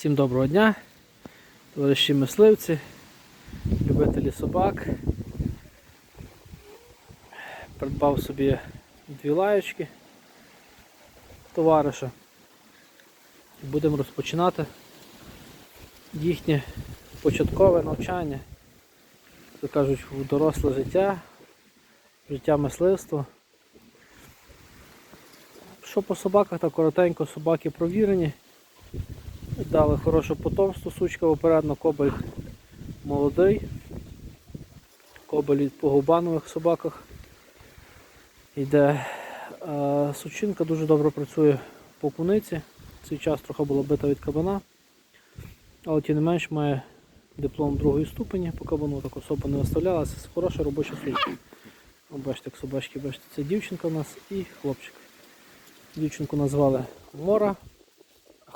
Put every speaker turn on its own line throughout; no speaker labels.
Всім доброго дня, товариші мисливці, любителі собак. Придбав собі дві лаєчки товариша. Будемо розпочинати їхнє початкове навчання, як кажуть, в доросле життя, життя мисливства. Що по собаках, так коротенько собаки провірені. Дали хороше потомство, сучка опередно, кобель молодий. Кобель по губанових собаках йде. Сучинка дуже добре працює по куниці. Цей час трохи була бита від кабана. Але тим не менш має диплом другої ступені, по кабану так особо не виставлялася. Хороша робоча сучка. Бачите, як собачки, бачите, це дівчинка у нас і хлопчик. Дівчинку назвали Мора,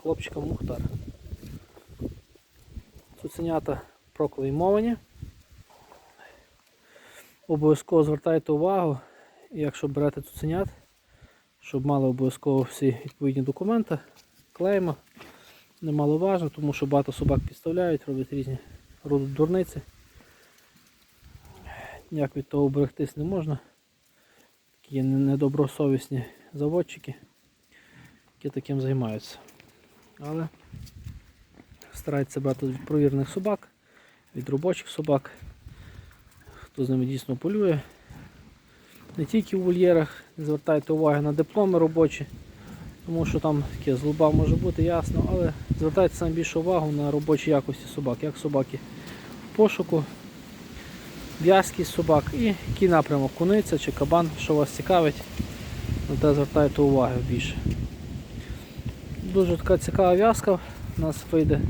а хлопчика Мухтар. Цуценята проклеймовані. Обов'язково звертайте увагу, якщо берете цуценят, щоб мали обов'язково всі відповідні документи, клейма. Немаловажно, тому що багато собак підставляють, роблять різні роду дурниці. Ніяк від того берегтись не можна. Такі недобросовісні заводчики, які таким займаються. Але стараються брати від провірених собак, від робочих собак, хто з ними дійсно полює. Не тільки в вольєрах, не звертайте уваги на дипломи робочі, тому що там таке злоба може бути, ясно, але звертайте саме більше увагу на робочі якості собак, як собаки в пошуку, в'язкість собак і який напрямок куниця чи кабан, що вас цікавить, на те звертайте увагу більше. Дуже така цікава в'язка у нас вийде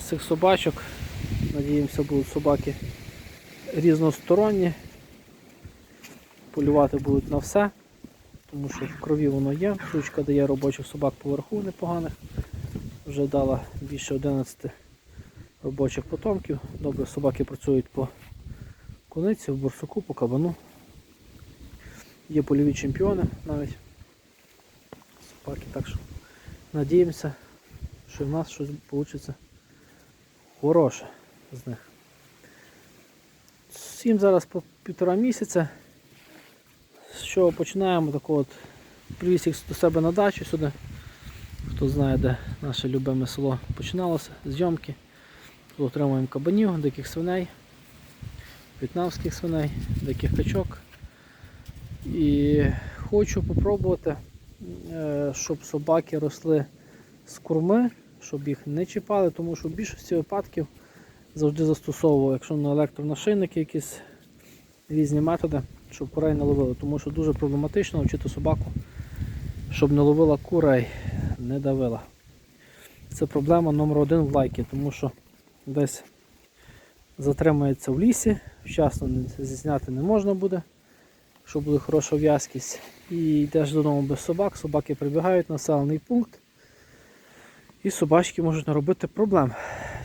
з цих собачок. Надіємося, будуть собаки різносторонні. Полювати будуть на все, тому що в крові воно є. Сучка дає робочих собак поверху непоганих. Вже дала більше 11 робочих потомків. Добре, собаки працюють по куниці, в борсуку, по кабану. Є польові чемпіони навіть. Собаки, так що надіємося, що в нас щось вийде хороше з них. Всім зараз по півтора місяця. Чого починаємо, так от привіз їх до себе на дачу сюди. Хто знає, де наше любиме село починалося, зйомки. Тут отримуємо кабанів, диких свиней, в'єтнамських свиней, диких качок. І хочу попробувати, е, щоб собаки росли з курми, щоб їх не чіпали, тому що в більшості випадків завжди застосовував, якщо на електронашийники якісь різні методи, щоб курей не ловили, тому що дуже проблематично вчити собаку, щоб не ловила курей, не давила. Це проблема номер один в лайки, тому що десь затримається в лісі, вчасно не- зняти не можна буде, якщо буде хороша в'язкість. І йдеш додому без собак, собаки прибігають на населений пункт. І собачки можуть наробити проблем.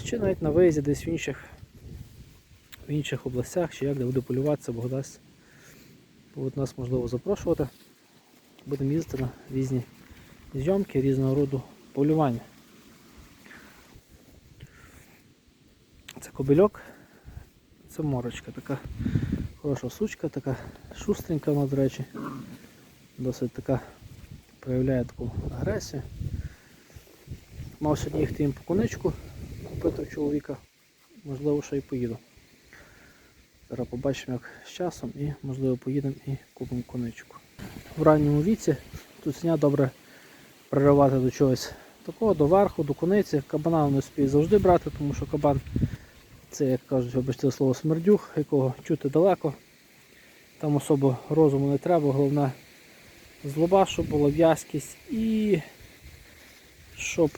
Чи навіть на виїзді десь в інших, в інших областях, чи як де буде полюватися, Бог дасть. Будуть нас можливо запрошувати. Будемо їздити на різні зйомки, різного роду полювання. Це кобильок, це морочка, така хороша сучка, така шустренька вона, до речі. Досить така проявляє таку агресію. Мав сьогодні їхати їм по коничку, купити у чоловіка, можливо, що і поїду. Зараз побачимо як з часом і можливо поїдемо і купимо коничку. В ранньому віці туценя добре приривати до чогось такого, до верху, до куниці. Кабана вони спіють завжди брати, тому що кабан це, як кажуть, вибачте слово смердюх, якого чути далеко. Там особо розуму не треба, головне злоба, щоб була в'язкість і щоб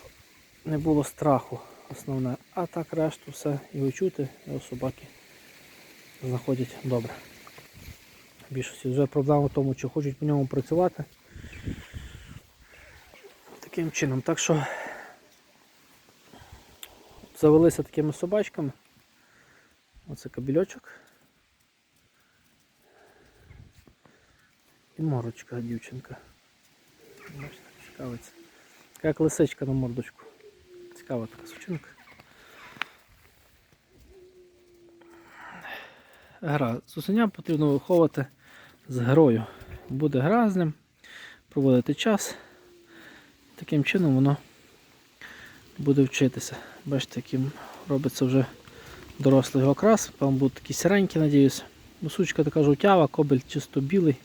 не було страху основне. А так решту все його чути, його собаки знаходять добре. Більшості вже проблема в тому, чи хочуть по ньому працювати. Таким чином. Так що завелися такими собачками. Оце кабельочок. І морочка дівчинка. Бачите, цікавиться. Як лисичка на мордочку. Цікава така сучинка. Гра. Цуценя потрібно виховувати з грою. Буде гра з ним, проводити час. Таким чином воно буде вчитися. Бачите, яким робиться вже дорослий окрас. Там будуть такі сіренькі, надіюся. Ну, сучка така жовтява, кобель чисто білий.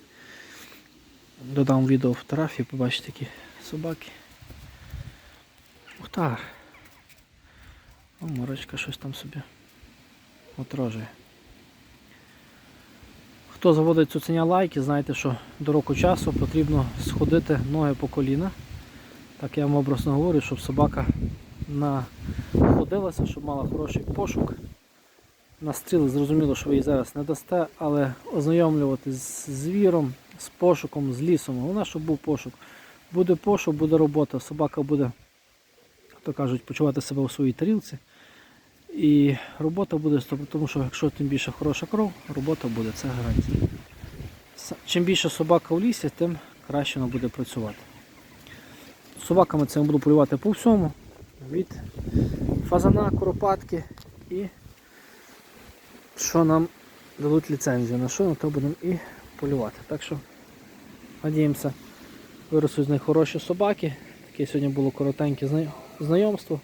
Додам відео фотографії, побачите такі собаки. Ухтар. О, морочка щось там собі отрожує. Хто заводить цуценя лайки, знаєте, що до року часу потрібно сходити ноги по коліна. Так я вам образно говорю, щоб собака находилася, щоб мала хороший пошук. На стріли зрозуміло, що ви її зараз не дасте, але ознайомлювати з звіром, з пошуком, з лісом. Головне, щоб був пошук. Буде пошук, буде робота, собака буде, то кажуть, почувати себе у своїй тарілці. І робота буде, тому що якщо тим більше хороша кров, робота буде, це гарантія. Чим більше собака у лісі, тим краще вона буде працювати. Собаками це я буду полювати по всьому. Від фазана, куропатки і що нам дадуть ліцензію, на що на то будемо і полювати. Так що надіємося, виростуть з них хороші собаки. Таке сьогодні було коротеньке знайомство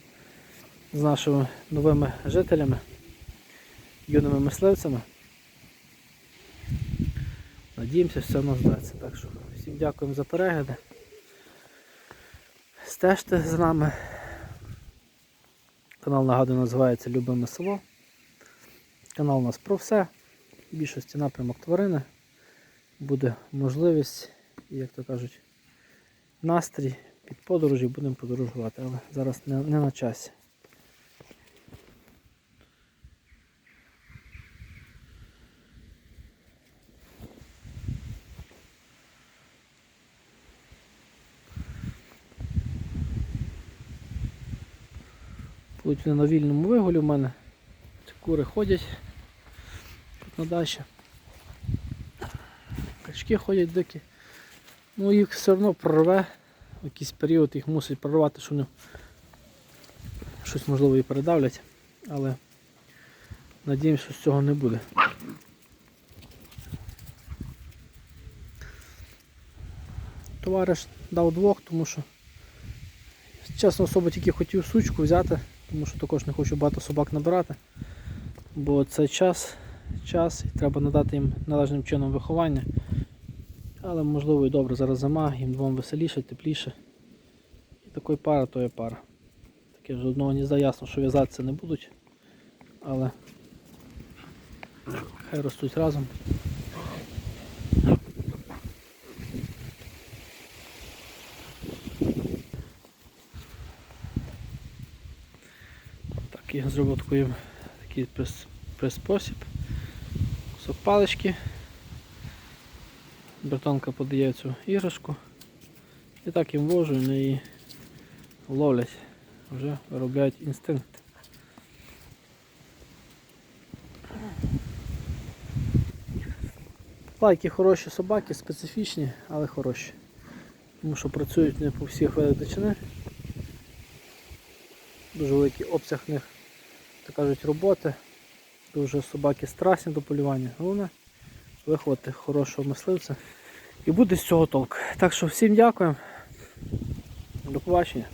з нашими новими жителями, юними мисливцями. Надіємося, все в нас вдасться. Так що всім дякуємо за перегляди. Стежте з нами. Канал нагадую називається Любиме село. Канал у нас про все. В більшості напрямок тварини. Буде можливість, як то кажуть, настрій під подорожі будемо подорожувати, але зараз не, не на часі. Будуть вони на вільному вигулі в мене. Кури ходять тут на дачі. Качки ходять дикі. Ну їх все одно прорве. В якийсь період їх мусить прорвати, що вони щось можливо і передавлять, але надіємося, що з цього не буде. Товариш дав двох, тому що чесно особо тільки хотів сучку взяти, тому що також не хочу багато собак набирати. Бо це час, час і треба надати їм належним чином виховання. Але можливо і добре, зараз зима, їм двом веселіше, тепліше. І такої пара, то є пара. Таке ж одного гнізда ясно, що в'язатися не будуть. Але хай ростуть разом. Так, я зробив такий, такий прис- приспосіб. Кусок палички. Братанка подає цю іграшку. І так їм вожу, і її ловлять. Вже виробляють інстинкт. Лайки хороші собаки, специфічні, але хороші. Тому що працюють не по всіх видах дичини. Дуже великий обсяг них, так кажуть, роботи. Дуже собаки страсні до полювання. Головне виховати хорошого мисливця. І буде з цього толк. Так що всім дякуємо. До побачення.